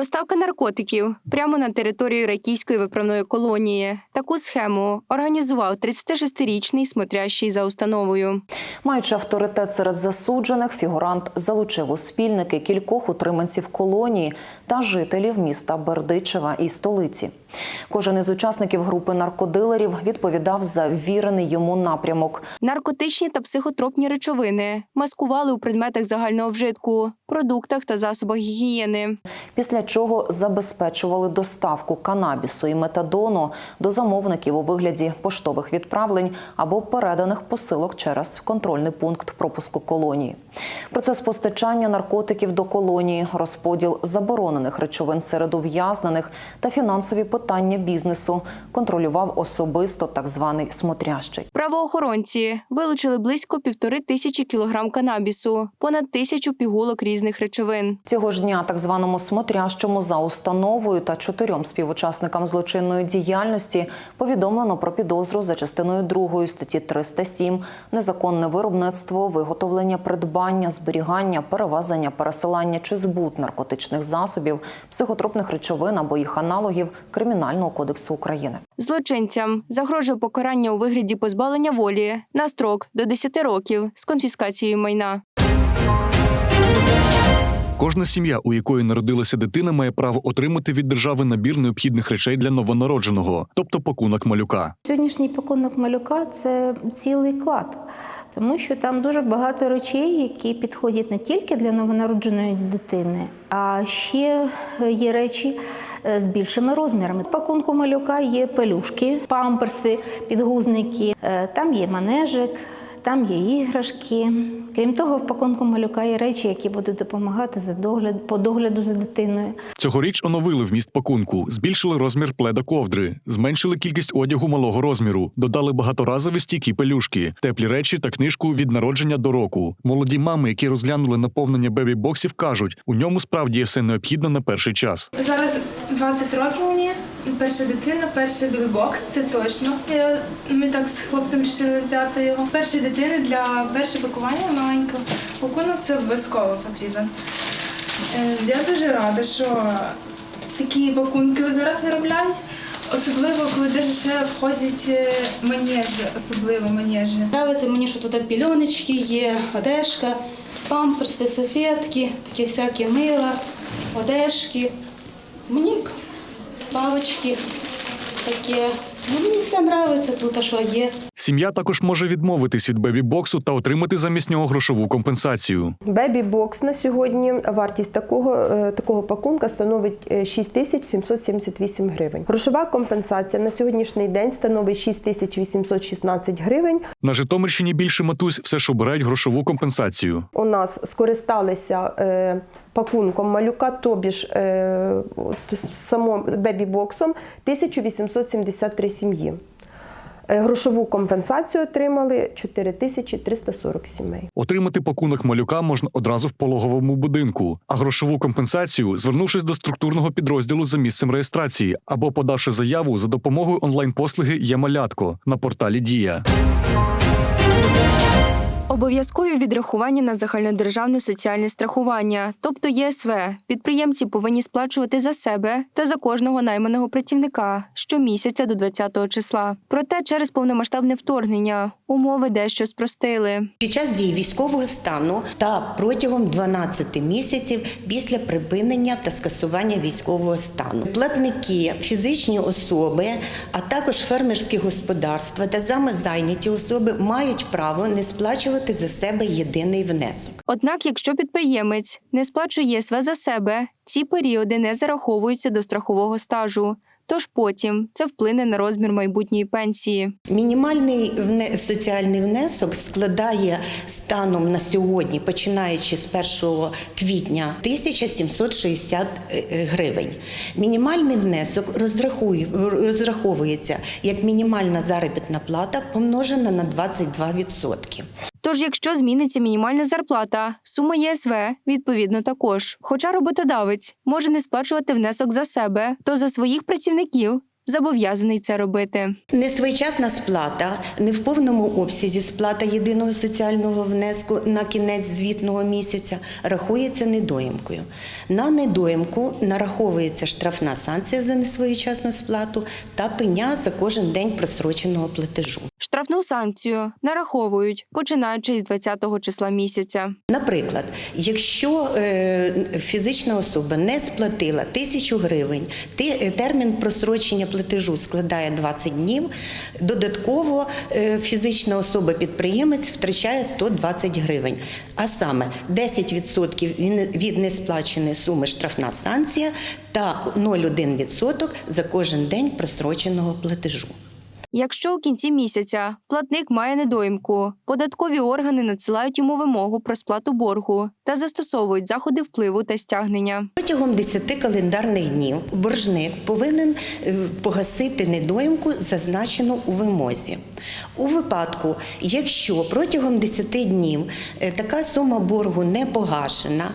Доставка наркотиків прямо на територію ракійської виправної колонії. Таку схему організував 36-річний смотрящий за установою. Маючи авторитет серед засуджених, фігурант залучив у спільники кількох утриманців колонії та жителів міста Бердичева і столиці. Кожен із учасників групи наркодилерів відповідав за ввірений йому напрямок. Наркотичні та психотропні речовини маскували у предметах загального вжитку, продуктах та засобах гігієни. Після чого забезпечували доставку канабісу і метадону до замовників у вигляді поштових відправлень або переданих посилок через контрольний пункт пропуску колонії. Процес постачання наркотиків до колонії, розподіл заборонених речовин серед ув'язнених та фінансові питання бізнесу контролював особисто так званий смотрящий. Правоохоронці вилучили близько півтори тисячі кілограм канабісу, понад тисячу пігулок різних речовин. Цього ж дня так званому смотрящому за установою та чотирьом співучасникам злочинної діяльності повідомлено про підозру за частиною 2 статті 307 незаконне виробництво, виготовлення, придбання, зберігання, перевезення, пересилання чи збут наркотичних засобів, психотропних речовин або їх аналогів Кримінального кодексу України. Злочинцям загрожує покарання у вигляді позбавлення волі на строк до 10 років з конфіскацією майна. Кожна сім'я, у якої народилася дитина, має право отримати від держави набір необхідних речей для новонародженого, тобто пакунок малюка. Сьогоднішній пакунок малюка це цілий клад, тому що там дуже багато речей, які підходять не тільки для новонародженої дитини, а ще є речі е, з більшими розмірами. Пакунку малюка є пелюшки, памперси, підгузники, е, там є манежик. Там є іграшки. Крім того, в пакунку малюка є речі, які будуть допомагати за догляд по догляду за дитиною. Цьогоріч оновили вміст пакунку, збільшили розмір пледа ковдри, зменшили кількість одягу малого розміру, додали багаторазові стійкі пелюшки, теплі речі та книжку від народження до року. Молоді мами, які розглянули наповнення бебі-боксів, кажуть, у ньому справді є все необхідне на перший час. Зараз 20 років мені. Перша дитина, перший бебі-бокс, це точно. Я, ми так з хлопцем вирішили взяти його. Перші дитини для першого пакування маленького. Пакунок це обов'язково потрібен. Е, Я дуже рада, що такі пакунки зараз виробляють. Особливо, коли даже ще входять е, манежі, особливо манежі. Нравиться мені, що тут пільоночки є, одежка, памперси, салфетки, такі всякі мила, одежки. Мені палочки такі. Ну, мені все подобається тут, а що є. Сім'я також може відмовитись від бебі-боксу та отримати замість нього грошову компенсацію. Бебі бокс на сьогодні вартість такого, е, такого пакунка становить е, 6778 гривень. Грошова компенсація на сьогоднішній день становить 6816 гривень. На Житомирщині більше матусь все ж обирають грошову компенсацію. У нас скористалися е, пакунком малюка, тобі ж е, само бебі боксом 1873 сім'ї. Е, Грошову компенсацію отримали 4340 сімей. Отримати пакунок малюка можна одразу в пологовому будинку, а грошову компенсацію, звернувшись до структурного підрозділу за місцем реєстрації або подавши заяву за допомогою онлайн-послуги «Є-малятко» на порталі Дія. Обов'язкові відрахування на загальнодержавне соціальне страхування, тобто ЄСВ, підприємці повинні сплачувати за себе та за кожного найманого працівника щомісяця до 20-го числа. Проте через повномасштабне вторгнення умови дещо спростили. Під час дії військового стану та протягом 12 місяців після припинення та скасування військового стану платники, фізичні особи, а також фермерські господарства та самозайняті особи мають право не сплачувати за себе єдиний внесок. Однак, якщо підприємець не сплачує ЄСВ за себе, ці періоди не зараховуються до страхового стажу. Тож потім це вплине на розмір майбутньої пенсії. Мінімальний вне- соціальний внесок складає станом на сьогодні, починаючи з 1 квітня, 1760 е, е, гривень. Мінімальний внесок розраховується як мінімальна заробітна плата помножена на 22%. Тож, якщо зміниться мінімальна зарплата, сума ЄСВ відповідно також. Хоча роботодавець може не сплачувати внесок за себе, то за своїх працівників зобов'язаний це робити. Несвоєчасна сплата, не в повному обсязі сплата єдиного соціального внеску на кінець звітного місяця рахується недоїмкою. На недоїмку нараховується штрафна санкція за несвоєчасну сплату та пеня за кожен день просроченого платежу. Штрафну санкцію нараховують, починаючи із 20-го числа місяця. Наприклад, якщо е, фізична особа не сплатила тисячу гривень, ти- е, термін просрочення платежу складає 20 днів. Додатково е, фізична особа-підприємець втрачає 120 гривень. А саме 10% від- від несплаченої суми штрафна санкція та 0,1% за кожен день просроченого платежу. Якщо у кінці місяця платник має недоїмку, податкові органи надсилають йому вимогу про сплату боргу та застосовують заходи впливу та стягнення. Протягом 10 календарних днів боржник повинен е, погасити недоїмку, зазначену у вимозі. У випадку, якщо протягом 10 днів е, така сума боргу не погашена,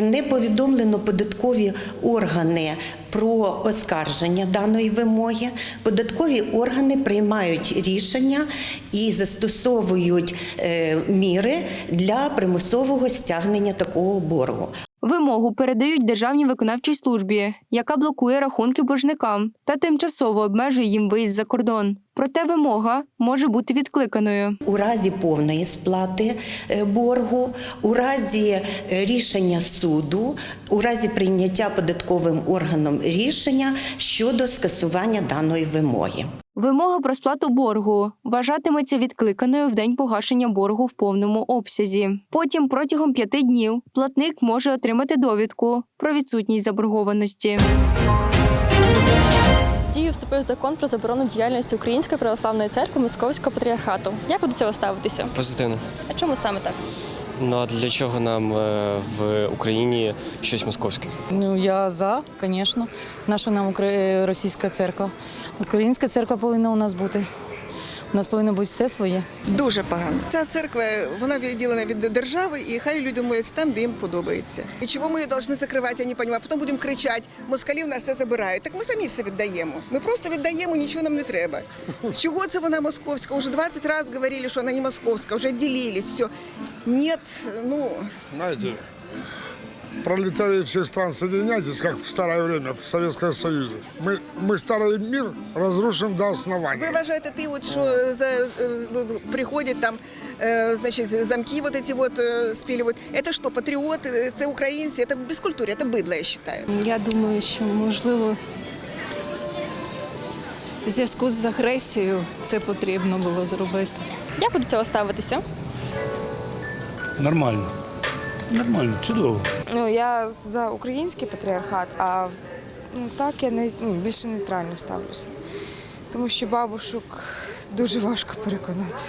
не повідомлено податкові органи про оскарження даної вимоги, податкові органи приймають рішення і застосовують е, міри для примусового стягнення такого боргу. Вимогу передають Державній виконавчій службі, яка блокує рахунки боржникам та тимчасово обмежує їм виїзд за кордон. Проте вимога може бути відкликаною. У разі повної сплати е, боргу, у разі е, рішення суду, у разі прийняття податковим органом рішення щодо скасування даної вимоги. Вимога про сплату боргу вважатиметься відкликаною в день погашення боргу в повному обсязі. Потім протягом п'яти днів платник може отримати довідку про відсутність заборгованості. Дію вступив закон про заборону діяльності Української православної церкви Московського патріархату. Як ви до цього ставитеся? Позитивно. А чому саме так? Ну а для чого нам е, в Україні щось московське? Ну, я за, звісно. Наша нам Укра- російська церква. Українська церква повинна у нас бути. У нас повинно бути все своє. Дуже погано. Ця церква вона відділена від держави, і хай люди моляться там, де їм подобається. І чого ми її повинні закривати, я не розумію. Потім будемо кричати, москалі в нас все забирають. Так ми самі все віддаємо. Ми просто віддаємо, нічого нам не треба. Чого це вона московська? Уже 20 разів говорили, що вона не московська, вже ділились, все. Ні, ну Знаете, пролетарии всех стран соединяйтесь, как в старое время, в Советском Союзе. Мы, мы старый мир разрушим до основания. ви вважаєте, ти от що за е, приходять там. е, Значить, замки вот эти вот е, спиливают. Это что, патріоти, це українці, це безкультуря, це бидло, я вважаю. Я думаю, що можливо в зв'язку з агресією це потрібно було зробити. Як ви до цього ставитеся? Нормально. Нормально, чудово. Ну, я за український патріархат, а ну, так я не, ну, більше нейтрально ставлюся. Тому що бабушок дуже важко переконати.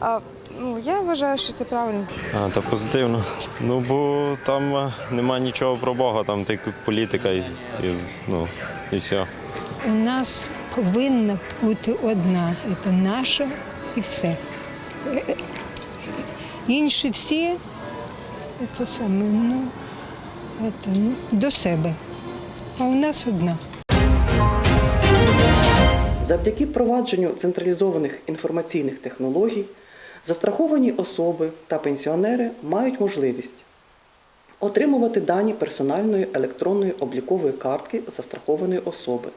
А ну, я вважаю, що це правильно. А, та позитивно. Ну, бо там е, нема нічого про Бога, там тільки політика і, і, ну, і все. У нас повинна бути одна. Це наша і все. Е, Інші всі це саме ну, це, ну, до себе. А у нас одна. Завдяки впровадженню централізованих інформаційних технологій застраховані особи та пенсіонери мають можливість отримувати дані персональної електронної облікової картки застрахованої особи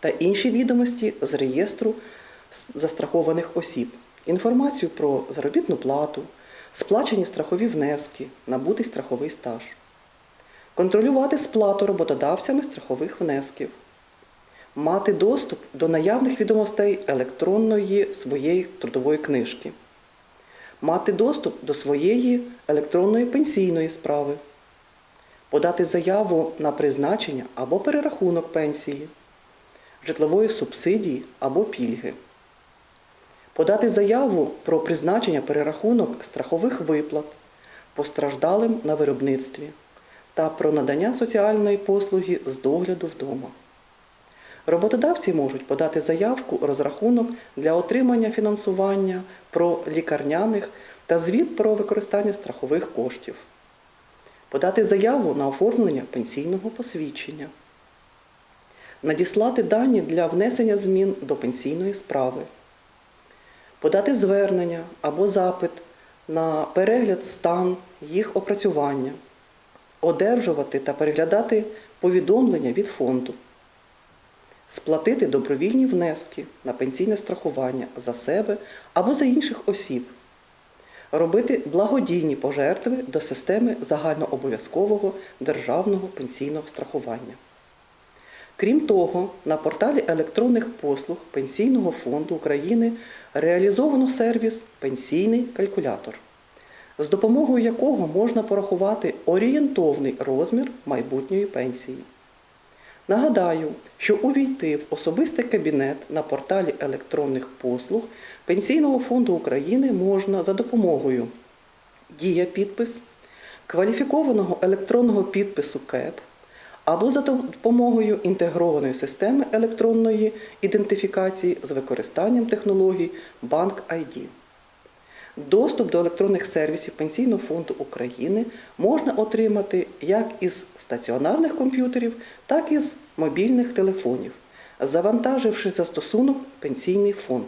та інші відомості з реєстру застрахованих осіб, інформацію про заробітну плату, сплачені страхові внески, набутий страховий стаж, контролювати сплату роботодавцями страхових внесків. Мати доступ до наявних відомостей електронної своєї трудової книжки, мати доступ до своєї електронної пенсійної справи, подати заяву на призначення або перерахунок пенсії, житлової субсидії або пільги, подати заяву про призначення перерахунок страхових виплат постраждалим на виробництві та про надання соціальної послуги з догляду вдома. Роботодавці можуть подати заявку розрахунок для отримання фінансування про лікарняних та звіт про використання страхових коштів, подати заяву на оформлення пенсійного посвідчення, надіслати дані для внесення змін до пенсійної справи, подати звернення або запит на перегляд стан їх опрацювання, одержувати та переглядати повідомлення від фонду, сплатити добровільні внески на пенсійне страхування за себе або за інших осіб, робити благодійні пожертви до системи загальнообов'язкового державного пенсійного страхування. Крім того, на порталі електронних послуг Пенсійного фонду України реалізовано сервіс Пенсійний калькулятор, з допомогою якого можна порахувати орієнтовний розмір майбутньої пенсії. Нагадаю, що увійти в особистий кабінет на порталі електронних послуг Пенсійного фонду України можна за допомогою Дія підпис, кваліфікованого електронного підпису КЕП або за допомогою інтегрованої системи електронної ідентифікації з використанням технологій Банк ID. Доступ до електронних сервісів Пенсійного фонду України можна отримати як із стаціонарних комп'ютерів, так і з мобільних телефонів, завантаживши застосунок Пенсійний фонд.